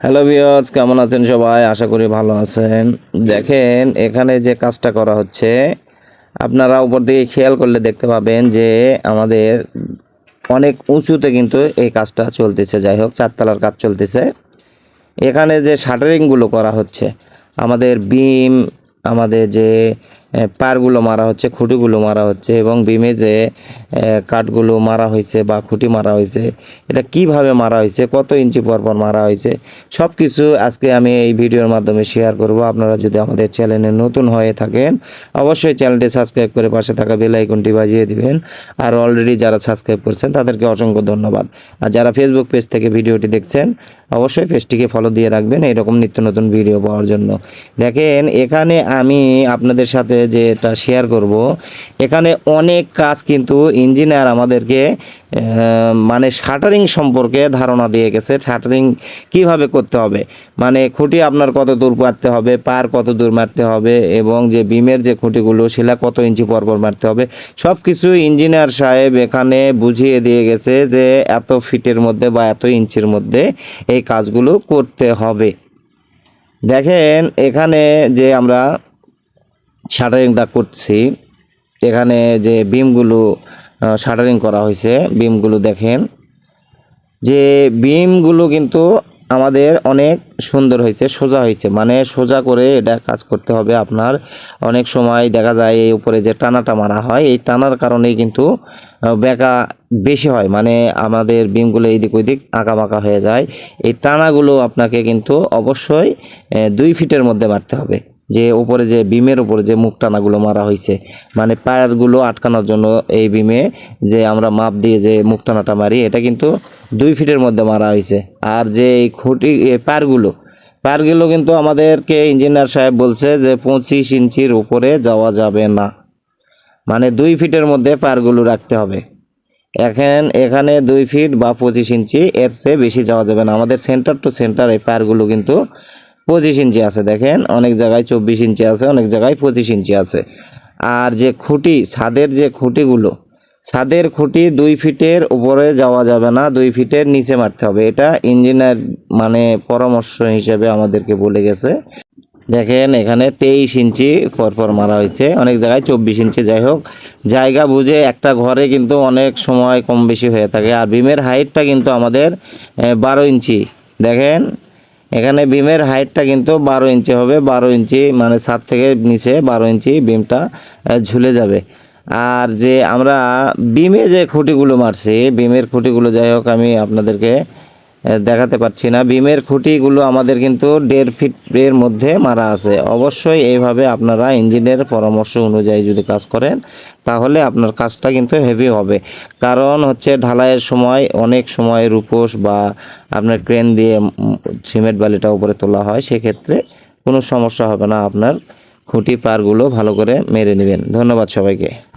Hello বিয়স কেমন আছেন সবাই? আশা করি ভালো আছেন। দেখেন, এখানে যে কাজটা করা হচ্ছে, আপনারা উপর দিকে খেয়াল করলে দেখতে পাবেন যে আমাদের অনেক উঁচুতে কিন্তু এই কাজটা চলতেছে। যাই হোক, চারতলার কাজ চলতেছে। এখানে যে শাটারিংগুলো করা হচ্ছে, আমাদের বিম, আমাদের যে পারগুলো মারা হচ্ছে, খুঁটিগুলো মারা হচ্ছে এবং বিমে যে কাঠগুলো মারা হয়েছে বা খুঁটি মারা হয়েছে, এটা কীভাবে মারা হয়েছে, কত ইঞ্চি পর পর মারা হয়েছে সব কিছু আজকে আমি এই ভিডিওর মাধ্যমে শেয়ার করব। আপনারা যদি আমাদের চ্যানেলে নতুন হয়ে থাকেন, অবশ্যই চ্যানেলটি সাবস্ক্রাইব করে পাশে থাকা বেল আইকনটি বাজিয়ে দিবেন। আর অলরেডি যারা সাবস্ক্রাইব করছেন, তাদেরকে অসংখ্য ধন্যবাদ। আর যারা ফেসবুক পেজ থেকে ভিডিওটি দেখছেন, অবশ্যই পেজটিকে ফলো দিয়ে রাখবেন এরকম নিত্য নতুন ভিডিও পাওয়ার জন্য। দেখেন, এখানে আমি আপনাদের সাথে যে এটা শেয়ার করব, এখানে অনেক কাজ কিন্তু ইঞ্জিনিয়ার আমাদেরকে মানে শাটারিং সম্পর্কে ধারণা দিয়ে গেছে। শাটারিং কীভাবে করতে হবে? মানে খুঁটি আপনার কত দূর মারতে হবে, পার কত দূর মারতে হবে, এবং যে বিমের যে খুঁটিগুলো সেটা কত ইঞ্চি পর পর মারতে হবে। সব কিছু ইঞ্জিনিয়ার সাহেব এখানে বুঝিয়ে দিয়ে গেছে যে এত ফিটের মধ্যে বা এত ইঞ্চির মধ্যে এই কাজগুলো করতে হবে। দেখেন এখানে যে আমরা শাটারিংটা করছি। এখানে যে বিমগুলো শাটারিং করা হয়েছে, বিমগুলো দেখেন। যে বিমগুলো কিন্তু আমাদের অনেক সুন্দর হয়েছে, সোজা হয়েছে। মানে সোজা করে এটা কাজ করতে হবে আপনার। অনেক সময় দেখা যায় এই উপরে যে টানাটা মারা হয়, এই টানার কারণেই কিন্তু বেঁকা বেশি হয়। মানে আমাদের বিমগুলো এইদিক ওইদিক আঁকা বাঁকা হয়ে যায়। এই টানাগুলো আপনাকে কিন্তু অবশ্যই দুই ফিটের মধ্যে মারতে হবে। যে উপরে যে বিমের উপরে যে মুখ টানাগুলো মারা হয়েছে মানে পায়ারগুলো আটকানোর জন্য এই বিমে যে আমরা মাপ দিয়ে যে মুখ টানাটা মারি, এটা কিন্তু দুই ফিটের মধ্যে মারা হয়েছে আর যে এই খুঁটি পায়ারগুলো পায়ারগুলো কিন্তু আমাদেরকে ইঞ্জিনিয়ার সাহেব বলছে যে পঁচিশ ইঞ্চির উপরে যাওয়া যাবে না। মানে দুই ফিটের মধ্যে পায়ারগুলো রাখতে হবে। এখন, এখানে দুই ফিট বা পঁচিশ ইঞ্চি, এর চেয়ে বেশি যাওয়া যাবে না। আমাদের সেন্টার টু সেন্টার এই পায়ারগুলো কিন্তু পঁচিশ ইঞ্চি আছে, দেখেন। অনেক জায়গায় চব্বিশ ইঞ্চি আছে, অনেক জায়গায় পঁচিশ ইঞ্চি আছে। আর যে খুঁটি, ছাদের যে খুঁটিগুলো, ছাদের খুঁটি দুই ফিটের উপরে যাওয়া যাবে না, দুই ফিটের নিচে মারতে হবে। এটা ইঞ্জিনিয়ার মানে পরামর্শ হিসেবে আমাদেরকে বলে গেছে। দেখেন, এখানে তেইশ ইঞ্চি পরপর মারা হয়েছে। অনেক জায়গায় চব্বিশ ইঞ্চি, যাই হোক। জায়গা বুঝে একটা ঘরে কিন্তু অনেক সময় কম বেশি হয়ে থাকে। আর বিমের হাইটটা কিন্তু আমাদের বারো ইঞ্চি। দেখেন এখানে বিমের হাইটটা কিন্তু বারো ইঞ্চি হবে। বারো ইঞ্চি মানে সাত থেকে নিচে বারো ইঞ্চি বিমটা ঝুলে যাবে। আর যে আমরা বিমে যে খুঁটিগুলো মারছি বিমের খুঁটিগুলো যাই হোক, আমি আপনাদেরকে দেখাতে পারছি না। বিমের খুঁটিগুলো আমাদের কিন্তু দেড় ফিটের মধ্যে মারা আছে। অবশ্যই এইভাবে আপনারা ইঞ্জিনের পরামর্শ অনুযায়ী যদি কাজ করেন, তাহলে আপনার কাজটা কিন্তু হেভি হবে। কারণ হচ্ছে ঢালাইয়ের সময় অনেক সময় রূপোস বা আপনার ক্রেন দিয়ে সিমেন্ট বালিটা উপরে তোলা হয়, সেক্ষেত্রে কোনো সমস্যা হবে না। আপনার খুঁটি পারগুলো ভালো করে মেরে নেবেন। ধন্যবাদ সবাইকে।